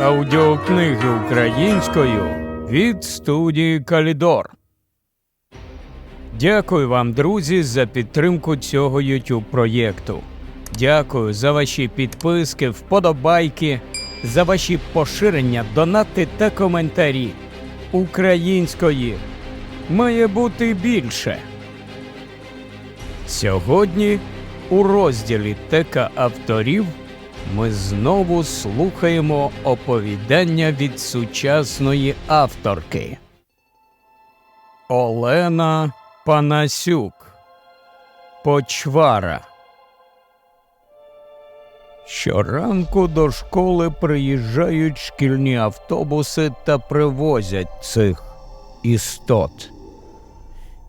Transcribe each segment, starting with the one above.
Аудіокниги українською від студії Калідор. Дякую вам, друзі, за підтримку цього YouTube проєкту. Дякую за ваші підписки, вподобайки, за ваші поширення, донати та коментарі. Української має бути більше. Сьогодні у розділі Тека авторів ми знову слухаємо оповідання від сучасної авторки. Олена Панасюк. Почвара. Щоранку до школи приїжджають шкільні автобуси та привозять цих істот.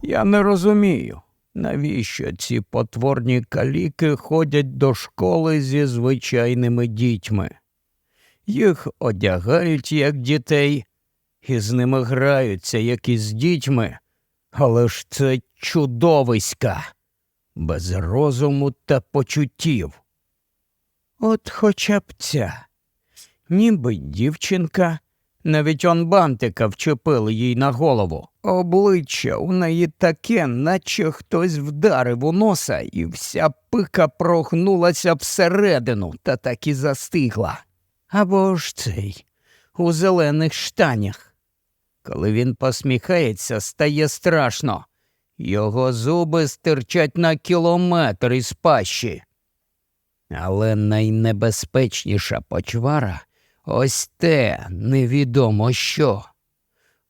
Я не розумію, навіщо ці потворні каліки ходять до школи зі звичайними дітьми. Їх одягають як дітей, і з ними граються, як із дітьми, але ж це чудовиська, без розуму та почуттів. От хоча б ця, ніби дівчинка, навіть он бантика вчепили їй на голову. Обличчя у неї таке, наче хтось вдарив у носа, і вся пика прогнулася всередину та так і застигла. Або ж цей у зелених штанях. Коли він посміхається, стає страшно. Його зуби стирчать на кілометр із пащі. Але найнебезпечніша почвара ось те невідомо що.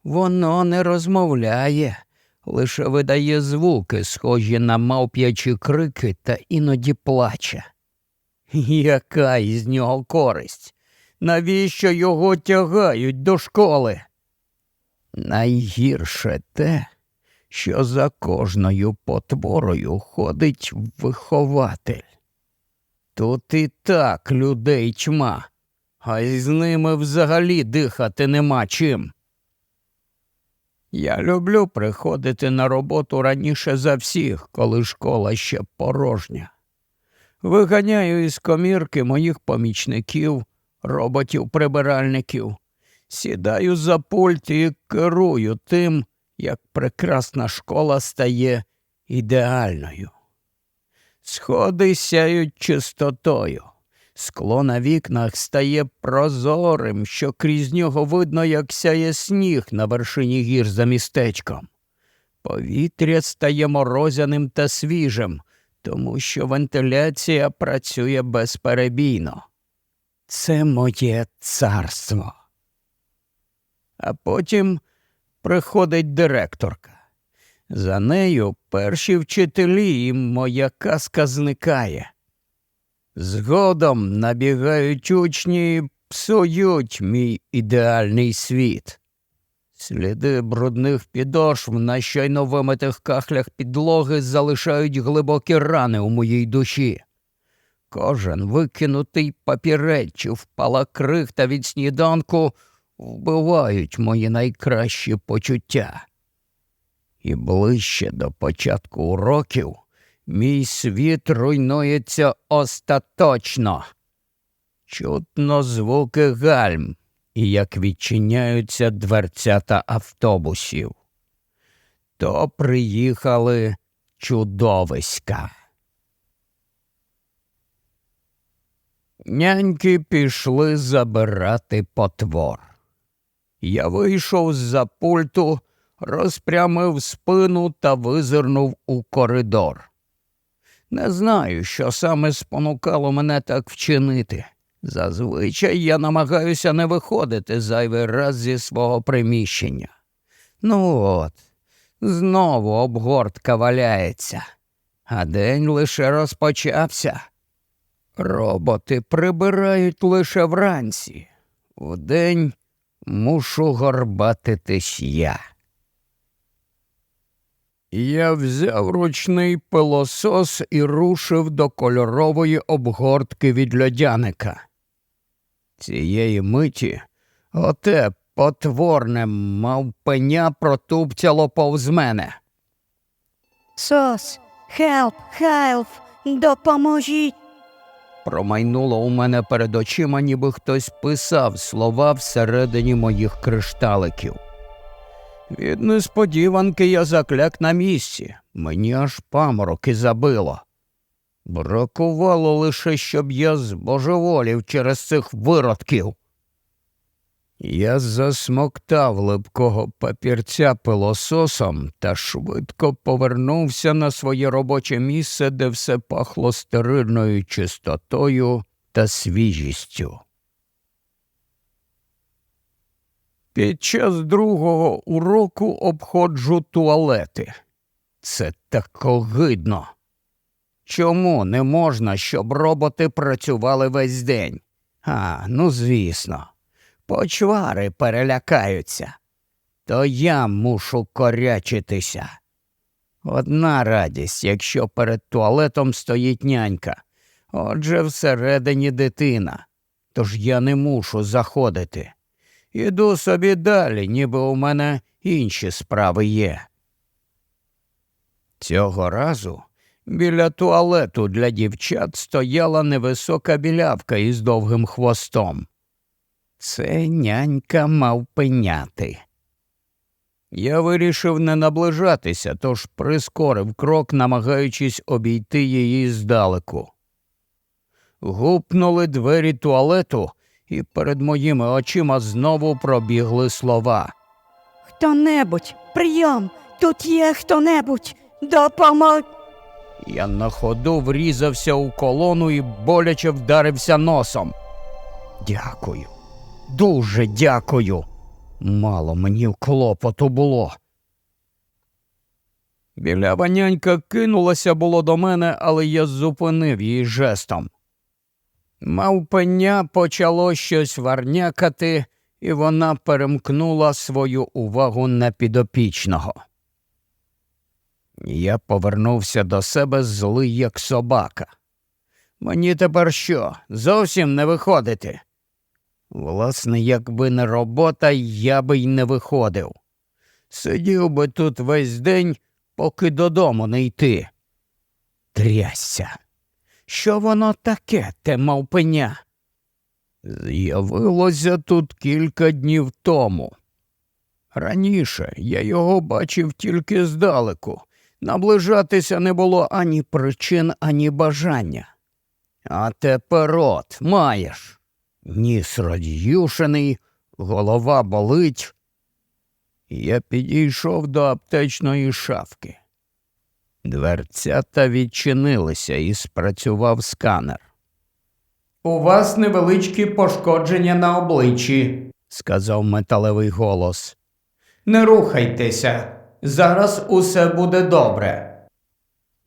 Воно не розмовляє, лише видає звуки, схожі на мавп'ячі крики та іноді плаче. Яка із нього користь? Навіщо його тягають до школи? Найгірше те, що за кожною потворою ходить вихователь. Тут і так людей чма, а із ними взагалі дихати нема чим. Я люблю приходити на роботу раніше за всіх, коли школа ще порожня. Виганяю із комірки моїх помічників, роботів-прибиральників, сідаю за пульт і керую тим, як прекрасна школа стає ідеальною. Сходи сяють чистотою. Скло на вікнах стає прозорим, що крізь нього видно, як сяє сніг на вершині гір за містечком. Повітря стає морозяним та свіжим, тому що вентиляція працює безперебійно. Це моє царство. А потім приходить директорка. За нею перші вчителі, і моя казка зникає. Згодом набігають учні псують мій ідеальний світ. Сліди брудних підошв на щойно вимитих кахлях підлоги залишають глибокі рани у моїй душі. Кожен викинутий папірець чи впала крихта від сніданку вбивають мої найкращі почуття. І ближче до початку уроків мій світ руйнується остаточно. Чутно звуки гальм і як відчиняються дверцята автобусів. То приїхали чудовиська. Няньки пішли забирати потвор. Я вийшов з-за пульту, розпрямив спину та визирнув у коридор. Не знаю, що саме спонукало мене так вчинити. Зазвичай я намагаюся не виходити зайвий раз зі свого приміщення. Ну от, знову обгортка валяється, а день лише розпочався. Роботи прибирають лише вранці. Вдень мушу горбатитись я. Я взяв ручний пилосос і рушив до кольорової обгортки від льодяника. Цієї миті оте потворне мавпеня протупцяло повз мене. Сос, хелп, хелп, допоможіть. Промайнуло у мене перед очима, ніби хтось писав слова всередині моїх кришталиків. Від несподіванки я закляк на місці, мені аж памороки забило. Бракувало лише, щоб я збожеволів через цих виродків. Я засмоктав липкого папірця пилососом та швидко повернувся на своє робоче місце, де все пахло стерильною чистотою та свіжістю. Під час другого уроку обходжу туалети. Це так огидно. Чому не можна, щоб роботи працювали весь день? А, ну звісно, почвари перелякаються. То я мушу корячитися. Одна радість, якщо перед туалетом стоїть нянька. Отже, всередині дитина. Тож я не мушу заходити. Іду собі далі, ніби у мене інші справи є. Цього разу біля туалету для дівчат стояла невисока білявка із довгим хвостом. Це нянька мав пеняти. Я вирішив не наближатися, тож прискорив крок, намагаючись обійти її здалеку. Гупнули двері туалету, і перед моїми очима знову пробігли слова. Хто-небудь, прийом, тут є хто-небудь, допомог. Я на ходу врізався у колону і боляче вдарився носом. Дякую, дуже дякую. Мало мені клопоту було. Білява нянька кинулася було до мене, але я зупинив її жестом. Мавпеня почало щось варнякати, і вона перемкнула свою увагу на підопічного. Я повернувся до себе злий, як собака. Мені тепер що, зовсім не виходити? Власне, якби не робота, я би й не виходив. Сидів би тут весь день, поки додому не йти. Трясся. Що воно таке, те мавпеня? З'явилося тут кілька днів тому. Раніше я його бачив тільки здалеку. Наближатися не було ані причин, ані бажання. А тепер от маєш. Ніс радіюшений, голова болить. Я підійшов до аптечної шафки. Дверцята відчинилися і спрацював сканер. У вас невеличкі пошкодження на обличчі, сказав металевий голос. Не рухайтеся. Зараз усе буде добре.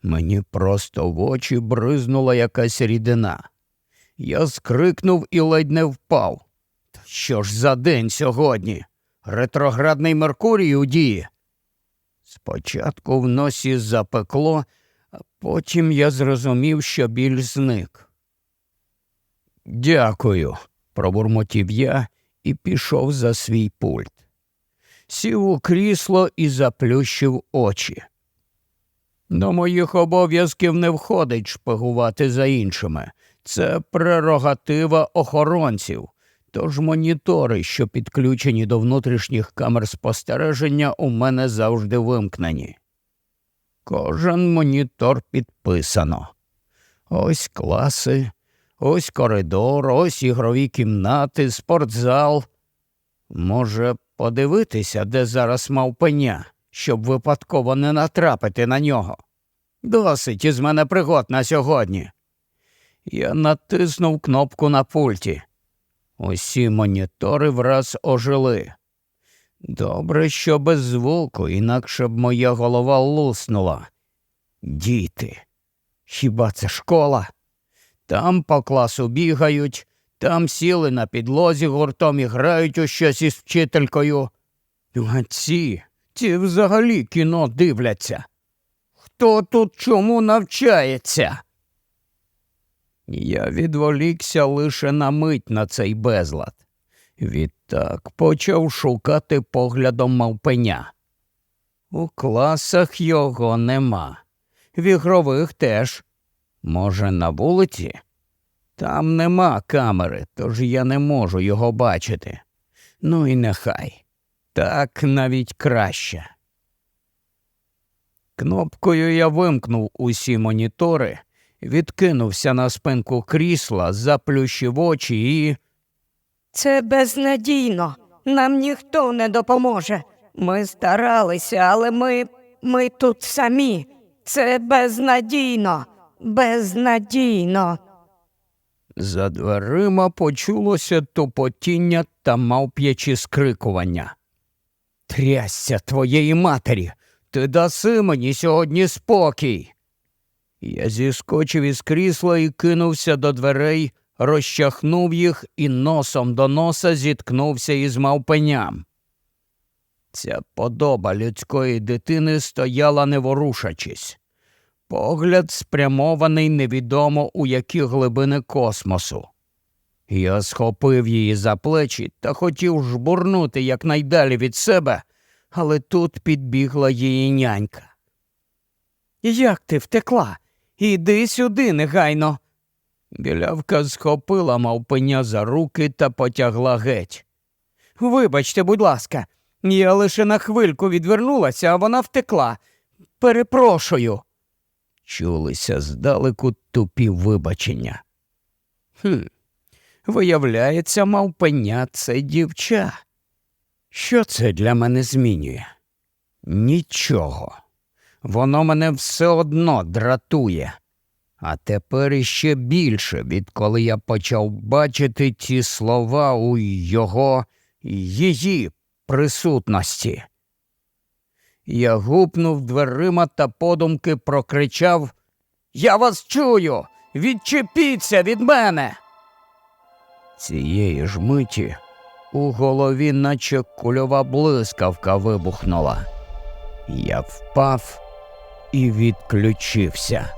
Мені просто в очі бризнула якась рідина. Я скрикнув і ледь не впав. Та що ж за день сьогодні? Ретроградний Меркурій у дії. Спочатку в носі запекло, а потім я зрозумів, що біль зник. Дякую, пробурмотів я і пішов за свій пульт. Сів у крісло і заплющив очі. До моїх обов'язків не входить шпигувати за іншими. Це прерогатива охоронців. Тож монітори, що підключені до внутрішніх камер спостереження, у мене завжди вимкнені. Кожен монітор підписано. Ось класи, ось коридор, ось ігрові кімнати, спортзал. Може, подивитися, де зараз мавпеня, щоб випадково не натрапити на нього. Досить із мене пригод на сьогодні. Я натиснув кнопку на пульті. Усі монітори враз ожили. Добре, що без звуку, інакше б моя голова луснула. Діти. Хіба це школа? Там по класу бігають, там сіли на підлозі гуртом і грають у щось із вчителькою. А ці, ці взагалі кіно дивляться. Хто тут чому навчається? Я відволікся лише на мить на цей безлад. Відтак почав шукати поглядом мавпеня. У класах його нема, в ігрових теж. Може, на вулиці? Там нема камери, тож я не можу його бачити. Ну і нехай. Так навіть краще. Кнопкою я вимкнув усі монітори, відкинувся на спинку крісла, заплющив очі і. Це безнадійно. Нам ніхто не допоможе. Ми старалися, але ми. ми тут самі. Це безнадійно. Безнадійно. За дверима почулося тупотіння та мавп'ячі скрикування. Трясся твоєї матері, ти даси мені сьогодні спокій. Я зіскочив із крісла і кинувся до дверей, розчахнув їх і носом до носа зіткнувся із мавпеням. Ця подоба людської дитини стояла не ворушачись. Погляд спрямований невідомо у які глибини космосу. Я схопив її за плечі та хотів жбурнути якнайдалі від себе, але тут підбігла її нянька. Як ти втекла? Іди сюди негайно. Білявка схопила мавпеня за руки та потягла геть. Вибачте, будь ласка, я лише на хвильку відвернулася, а вона втекла. Перепрошую. Чулися здалеку тупі вибачення. Хм, виявляється, мавпеня це дівча. Що це для мене змінює? Нічого. Воно мене все одно дратує. А тепер іще більше, відколи я почав бачити ті слова у його її присутності. Я гупнув дверима та подумки прокричав Я вас чую. Відчепіться від мене. Цієї ж миті у голові, наче кульова блискавка вибухнула. Я впав і відключився.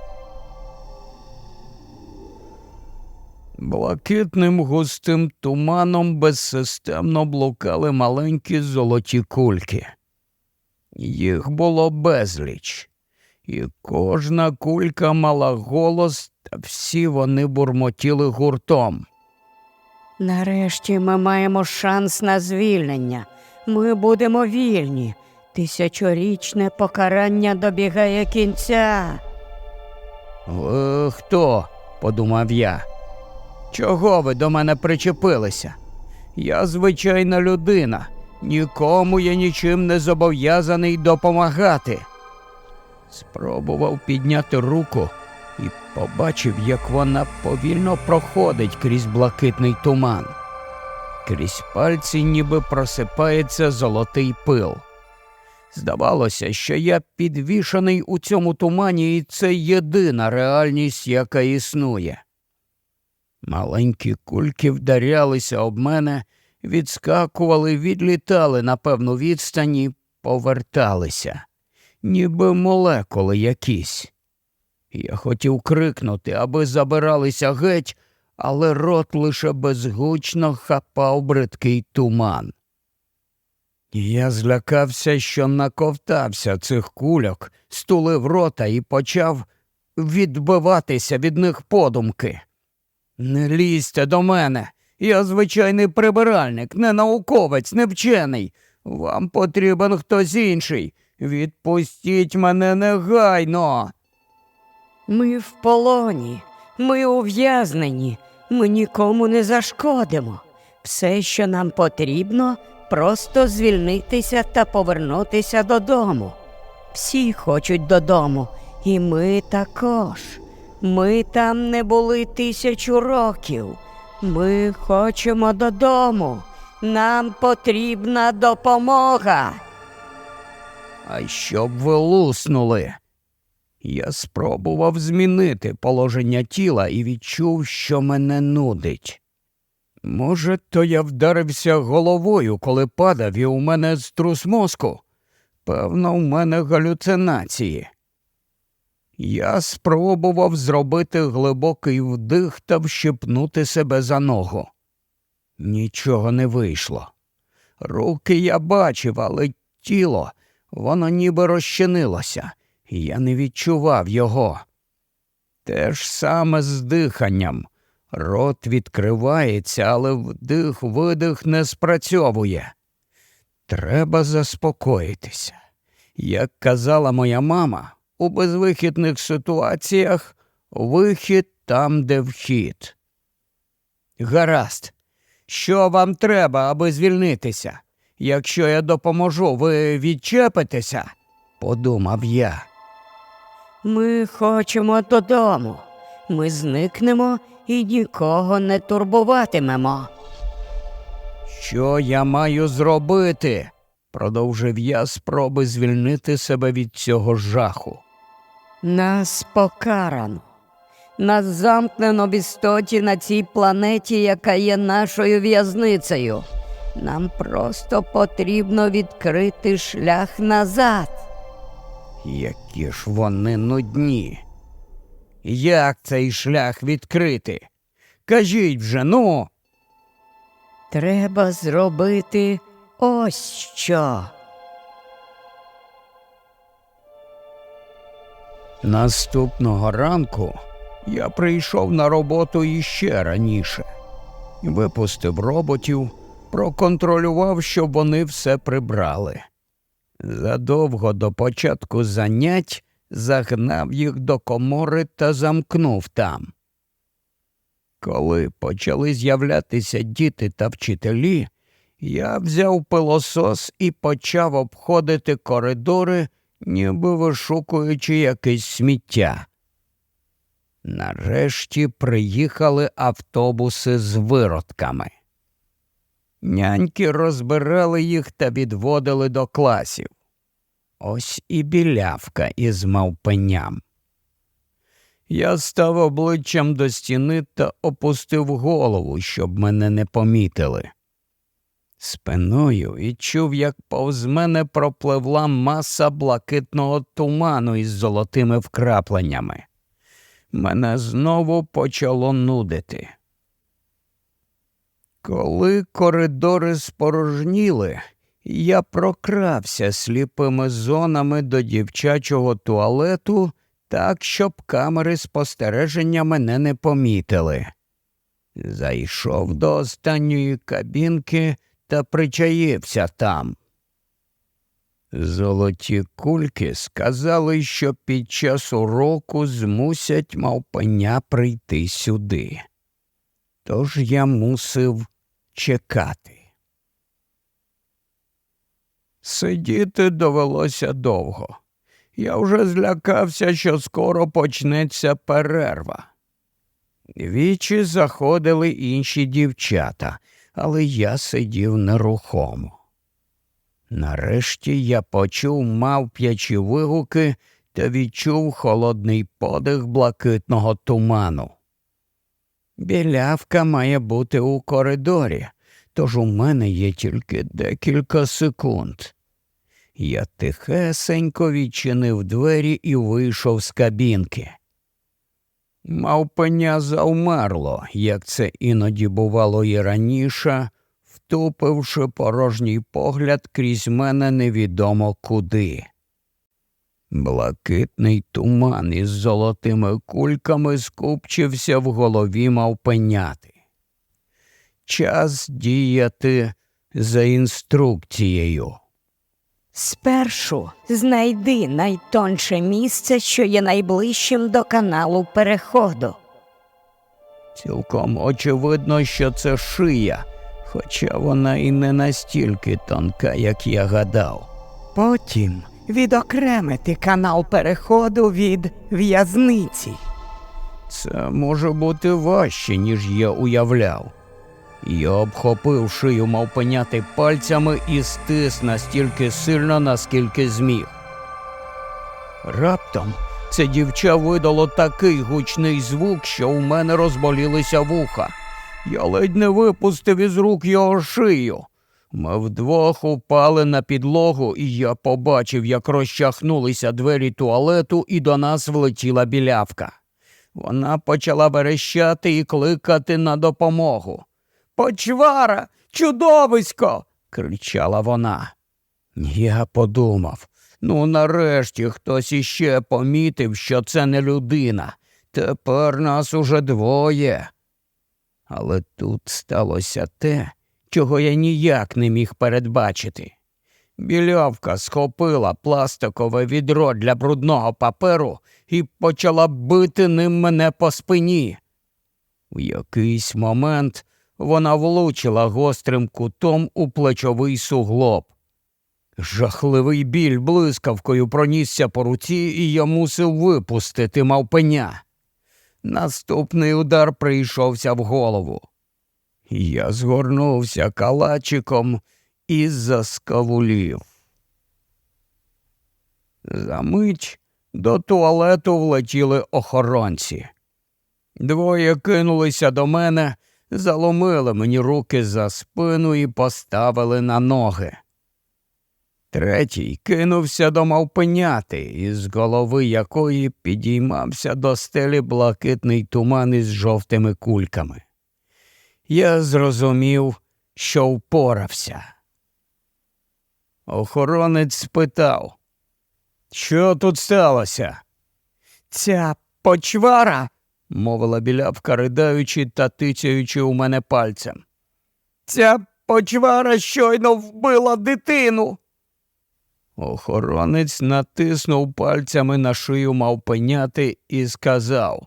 Блакитним густим туманом безсистемно блукали маленькі золоті кульки. Їх було безліч, і кожна кулька мала голос, та всі вони бурмотіли гуртом. Нарешті ми маємо шанс на звільнення. Ми будемо вільні. Тисячорічне покарання добігає кінця. Ви хто? подумав я. Чого ви до мене причепилися? Я звичайна людина, нікому я нічим не зобов'язаний допомагати. Спробував підняти руку і побачив, як вона повільно проходить крізь блакитний туман. Крізь пальці ніби просипається золотий пил. Здавалося, що я підвішаний у цьому тумані, і це єдина реальність, яка існує. Маленькі кульки вдарялися об мене, відскакували, відлітали на певну відстані, поверталися, ніби молекули якісь. Я хотів крикнути, аби забиралися геть, але рот лише безгучно хапав бридкий туман. Я злякався, що наковтався цих кульок, стулив рота і почав відбиватися від них подумки. Не лізьте до мене. Я звичайний прибиральник, не науковець, не вчений. Вам потрібен хтось інший. Відпустіть мене негайно. Ми в полоні, ми ув'язнені, ми нікому не зашкодимо. Все, що нам потрібно, просто звільнитися та повернутися додому. Всі хочуть додому, і ми також. Ми там не були тисячу років. Ми хочемо додому. Нам потрібна допомога. А щоб ви луснули. Я спробував змінити положення тіла і відчув, що мене нудить. Може, то я вдарився головою, коли падав, і у мене струс мозку. Певно, у мене галюцинації. Я спробував зробити глибокий вдих та вщипнути себе за ногу. Нічого не вийшло. Руки я бачив, але тіло, воно ніби розчинилося, і я не відчував його. Те ж саме з диханням. Рот відкривається, але вдих видих не спрацьовує. Треба заспокоїтися. Як казала моя мама, у безвихідних ситуаціях вихід там, де вхід. Гаразд, що вам треба, аби звільнитися? Якщо я допоможу, ви відчепитеся? подумав я. Ми хочемо додому. Ми зникнемо і нікого не турбуватимемо. Що я маю зробити? продовжив я спроби звільнити себе від цього жаху. Нас покарано. Нас замкнено в істоті на цій планеті, яка є нашою в'язницею. Нам просто потрібно відкрити шлях назад. Які ж вони нудні. Як цей шлях відкрити? Кажіть вже, ну. Треба зробити ось що. Наступного ранку я прийшов на роботу іще раніше. Випустив роботів, проконтролював, щоб вони все прибрали. Задовго до початку занять загнав їх до комори та замкнув там. Коли почали з'являтися діти та вчителі, я взяв пилосос і почав обходити коридори, ніби вишукуючи якесь сміття. Нарешті приїхали автобуси з виродками. Няньки розбирали їх та відводили до класів. Ось і білявка із мавпеням. Я став обличчям до стіни та опустив голову, щоб мене не помітили. Спиною відчув, як повз мене пропливла маса блакитного туману із золотими вкрапленнями. Мене знову почало нудити. Коли коридори спорожніли, я прокрався сліпими зонами до дівчачого туалету так, щоб камери спостереження мене не помітили. Зайшов до останньої кабінки та причаївся там. Золоті кульки сказали, що під час уроку змусять мавпеня прийти сюди. Тож я мусив чекати. Сидіти довелося довго. Я вже злякався, що скоро почнеться перерва. Вічі заходили інші дівчата, але я сидів нерухомо. Нарешті я почув мавп'ячі вигуки та відчув холодний подих блакитного туману. Білявка має бути у коридорі, тож у мене є тільки декілька секунд. Я тихесенько відчинив двері і вийшов з кабінки. Мавпеня завмерло, як це іноді бувало і раніше, втупивши порожній погляд крізь мене невідомо куди. Блакитний туман із золотими кульками скупчився в голові мавпеняти. Час діяти за інструкцією. Спершу знайди найтонше місце, що є найближчим до каналу переходу. Цілком очевидно, що це шия, хоча вона і не настільки тонка, як я гадав. Потім відокремити канал переходу від в'язниці. Це може бути важче, ніж я уявляв. Я обхопив шию мавпеняти пальцями і стис настільки сильно, наскільки зміг. Раптом це дівча видало такий гучний звук, що у мене розболілися вуха. Я ледь не випустив із рук його шию. Ми вдвох упали на підлогу, і я побачив, як розчахнулися двері туалету, і до нас влетіла білявка. Вона почала верещати і кликати на допомогу. Почвара, чудовисько. кричала вона. Я подумав ну, нарешті хтось іще помітив, що це не людина. Тепер нас уже двоє. Але тут сталося те, чого я ніяк не міг передбачити. Білявка схопила пластикове відро для брудного паперу і почала бити ним мене по спині. В якийсь момент вона влучила гострим кутом у плечовий суглоб. Жахливий біль блискавкою пронісся по руці, і я мусив випустити мавпеня. Наступний удар прийшовся в голову. Я згорнувся калачиком і заскавулів. За мить до туалету влетіли охоронці. Двоє кинулися до мене, заломили мені руки за спину і поставили на ноги. Третій кинувся до мавпеняти, із голови якої підіймався до стелі блакитний туман із жовтими кульками. Я зрозумів, що впорався. Охоронець спитав, що тут сталося? Ця почвара, мовила білявка, ридаючи та тицяючи у мене пальцем. Ця почвара щойно вбила дитину. Охоронець натиснув пальцями на шию мавпеняти і сказав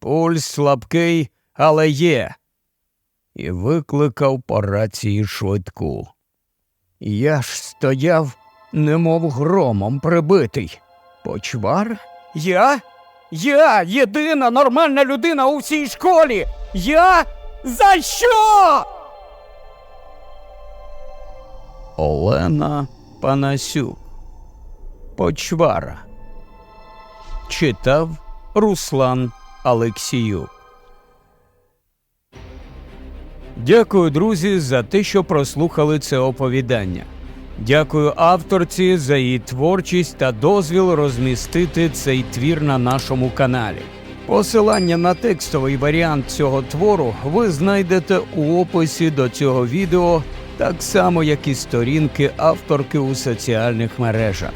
Пульс слабкий, але є. І викликав по рації швидку. Я ж стояв, немов громом прибитий. Почвар? Я? Я єдина нормальна людина у всій школі. Я? За що? Олена Панасюк. Почвара. Читав Руслан Алексіюк. Дякую, друзі, за те, що прослухали це оповідання. Дякую авторці за її творчість та дозвіл розмістити цей твір на нашому каналі. Посилання на текстовий варіант цього твору ви знайдете у описі до цього відео, так само як і сторінки авторки у соціальних мережах.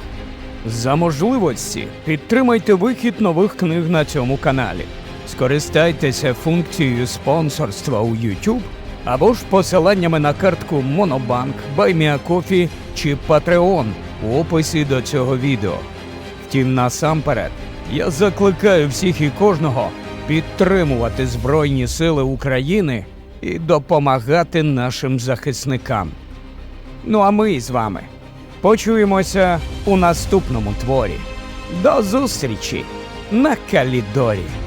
За можливості підтримайте вихід нових книг на цьому каналі. Скористайтеся функцією спонсорства у YouTube або ж посиланнями на картку Monobank, BuyMeACoffee чи Patreon у описі до цього відео. Втім, насамперед, я закликаю всіх і кожного підтримувати Збройні Сили України і допомагати нашим захисникам. Ну а ми з вами почуємося у наступному творі. До зустрічі на Калідорі!